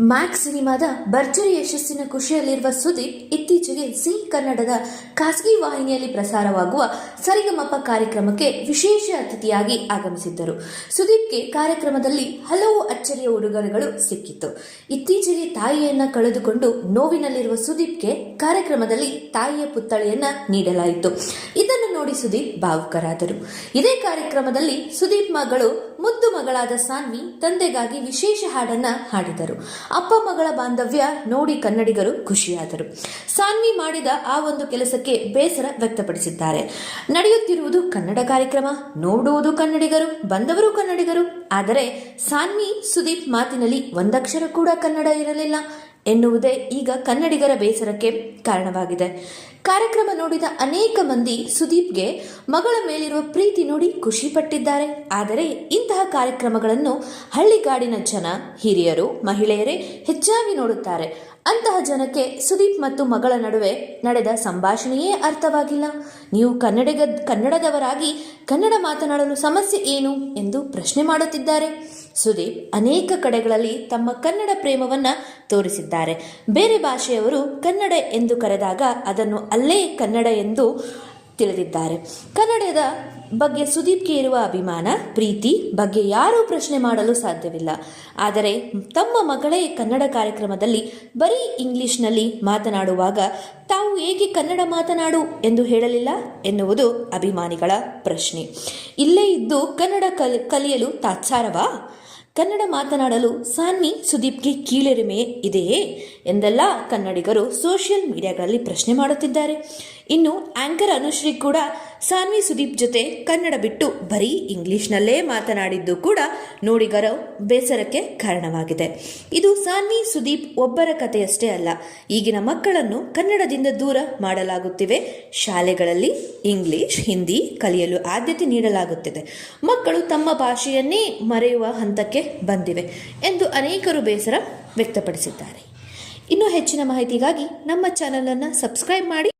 Max ಸಿನಿಮಾದ ಭರ್ಜರಿ ಯಶಸ್ಸಿನ ಖುಷಿಯಲ್ಲಿರುವ ಸುದೀಪ್ ಇತ್ತೀಚೆಗೆ ಸಿ ಕನ್ನಡದ ಖಾಸಗಿ ವಾಹಿನಿಯಲ್ಲಿ ಪ್ರಸಾರವಾಗುವ ಸರಿಗಮಪ ಕಾರ್ಯಕ್ರಮಕ್ಕೆ ವಿಶೇಷ ಅತಿಥಿಯಾಗಿ ಆಗಮಿಸಿದ್ದರು. ಸುದೀಪ್ಗೆ ಕಾರ್ಯಕ್ರಮದಲ್ಲಿ ಹಲವು ಅಚ್ಚರಿಯ ಉಡುಗೊರೆಗಳು ಸಿಕ್ಕಿತ್ತು. ಇತ್ತೀಚೆಗೆ ತಾಯಿಯನ್ನ ಕಳೆದುಕೊಂಡು ನೋವಿನಲ್ಲಿರುವ ಸುದೀಪ್ಗೆ ಕಾರ್ಯಕ್ರಮದಲ್ಲಿ ತಾಯಿಯ ಪುತ್ಥಳಿಯನ್ನ ನೀಡಲಾಯಿತು. ಇದನ್ನು ನೋಡಿ ಸುದೀಪ್ ಭಾವುಕರಾದರು. ಇದೇ ಕಾರ್ಯಕ್ರಮದಲ್ಲಿ ಸುದೀಪ್ ಮಗಳು ಮಗಳಾದ ಸಾನ್ವಿ ತಂದೆಗಾಗಿ ವಿಶೇಷ ಹಾಡನ್ನ ಹಾಡಿದರು. ಅಪ್ಪ ಮಗಳ ಬಾಂಧವ್ಯ ನೋಡಿ ಕನ್ನಡಿಗರು ಖುಷಿಯಾದರು. ಸಾನ್ವಿ ಮಾಡಿದ ಆ ಒಂದು ಕೆಲಸಕ್ಕೆ ಬೇಸರ ವ್ಯಕ್ತಪಡಿಸಿದ್ದಾರೆ. ನಡೆಯುತ್ತಿರುವುದು ಕನ್ನಡ ಕಾರ್ಯಕ್ರಮ, ನೋಡುವುದು ಕನ್ನಡಿಗರು, ಬಂದವರು ಕನ್ನಡಿಗರು. ಆದರೆ ಸಾನ್ವಿ ಸುದೀಪ್ ಮಾತಿನಲ್ಲಿ ಒಂದಕ್ಷರ ಕೂಡ ಕನ್ನಡ ಇರಲಿಲ್ಲ ಎನ್ನುವುದೇ ಈಗ ಕನ್ನಡಿಗರ ಬೇಸರಕ್ಕೆ ಕಾರಣವಾಗಿದೆ. ಕಾರ್ಯಕ್ರಮ ನೋಡಿದ ಅನೇಕ ಮಂದಿ ಸುದೀಪ್ಗೆ ಮಗಳ ಮೇಲಿರುವ ಪ್ರೀತಿ ನೋಡಿ ಖುಷಿ ಪಟ್ಟಿದ್ದಾರೆ ಆದರೆ ಇಂತಹ ಕಾರ್ಯಕ್ರಮಗಳನ್ನು ಹಳ್ಳಿಗಾಡಿನ ಜನ, ಹಿರಿಯರು, ಮಹಿಳೆಯರೇ ಹೆಚ್ಚಾಗಿ ನೋಡುತ್ತಾರೆ. ಅಂತಹ ಜನಕ್ಕೆ ಸುದೀಪ್ ಮತ್ತು ಮಗಳ ನಡುವೆ ನಡೆದ ಸಂಭಾಷಣೆಯೇ ಅರ್ಥವಾಗಿಲ್ಲ. ನೀವು ಕನ್ನಡಿಗ, ಕನ್ನಡದವರಾಗಿ ಕನ್ನಡ ಮಾತನಾಡಲು ಸಮಸ್ಯೆ ಏನು ಎಂದು ಪ್ರಶ್ನೆ ಮಾಡುತ್ತಿದ್ದಾರೆ. ಸುದೀಪ್ ಅನೇಕ ಕಡೆಗಳಲ್ಲಿ ತಮ್ಮ ಕನ್ನಡ ಪ್ರೇಮವನ್ನ ತೋರಿಸಿದ್ದಾರೆ. ಬೇರೆ ಭಾಷೆಯವರು ಕನ್ನಡ ಎಂದು ಕರೆದಾಗ ಅದನ್ನು ಅಲ್ಲೇ ಕನ್ನಡ ಎಂದು ತಿಳಿದಿದ್ದಾರೆ. ಕನ್ನಡದ ಬಗ್ಗೆ ಸುದೀಪ್ಗೆ ಇರುವ ಅಭಿಮಾನ, ಪ್ರೀತಿ ಬಗ್ಗೆ ಯಾರೂ ಪ್ರಶ್ನೆ ಮಾಡಲು ಸಾಧ್ಯವಿಲ್ಲ. ಆದರೆ ತಮ್ಮ ಮಗಳೇ ಕನ್ನಡ ಕಾರ್ಯಕ್ರಮದಲ್ಲಿ ಬರೀ ಇಂಗ್ಲಿಷ್ನಲ್ಲಿ ಮಾತನಾಡುವಾಗ ತಾವು ಏಕೆ ಕನ್ನಡ ಮಾತನಾಡು ಎಂದು ಹೇಳಲಿಲ್ಲ ಎನ್ನುವುದು ಅಭಿಮಾನಿಗಳ ಪ್ರಶ್ನೆ. ಇಲ್ಲೇ ಇದ್ದು ಕನ್ನಡ ಕಲ್, ಕಲಿಯಲು ತಾತ್ಸಾರವಾ? ಕನ್ನಡ ಮಾತನಾಡಲು ಸಾನ್ವಿ ಸುದೀಪ್ಗೆ ಕೀಳರಿಮೆ ಇದೆಯೇ ಎಂದೆಲ್ಲ ಕನ್ನಡಿಗರು ಸೋಷಿಯಲ್ ಮೀಡಿಯಾಗಳಲ್ಲಿ ಪ್ರಶ್ನೆ ಮಾಡುತ್ತಿದ್ದಾರೆ. ಇನ್ನು ಆಂಕರ್ ಅನುಶ್ರೀ ಕೂಡ ಸಾನ್ವಿ ಸುದೀಪ್ ಜೊತೆ ಕನ್ನಡ ಬಿಟ್ಟು ಬರೀ ಇಂಗ್ಲಿಷ್ನಲ್ಲೇ ಮಾತನಾಡಿದ್ದು ಕೂಡ ನೋಡಿಗರ ಬೇಸರಕ್ಕೆ ಕಾರಣವಾಗಿದೆ. ಇದು ಸಾನ್ವಿ ಸುದೀಪ್ ಒಬ್ಬರ ಕಥೆಯಷ್ಟೇ ಅಲ್ಲ, ಈಗಿನ ಮಕ್ಕಳನ್ನು ಕನ್ನಡದಿಂದ ದೂರ ಮಾಡಲಾಗುತ್ತಿವೆ. ಶಾಲೆಗಳಲ್ಲಿ ಇಂಗ್ಲಿಷ್, ಹಿಂದಿ ಕಲಿಯಲು ಆದ್ಯತೆ ನೀಡಲಾಗುತ್ತಿದೆ. ಮಕ್ಕಳು ತಮ್ಮ ಭಾಷೆಯನ್ನೇ ಮರೆಯುವ ಹಂತಕ್ಕೆ ಬಂದಿವೆ ಎಂದು ಅನೇಕರು ಬೇಸರ ವ್ಯಕ್ತಪಡಿಸಿದ್ದಾರೆ. ಇನ್ನೂ ಹೆಚ್ಚಿನ ಮಾಹಿತಿಗಾಗಿ ನಮ್ಮ ಚಾನಲನ್ನು ಸಬ್ಸ್ಕ್ರೈಬ್ ಮಾಡಿ.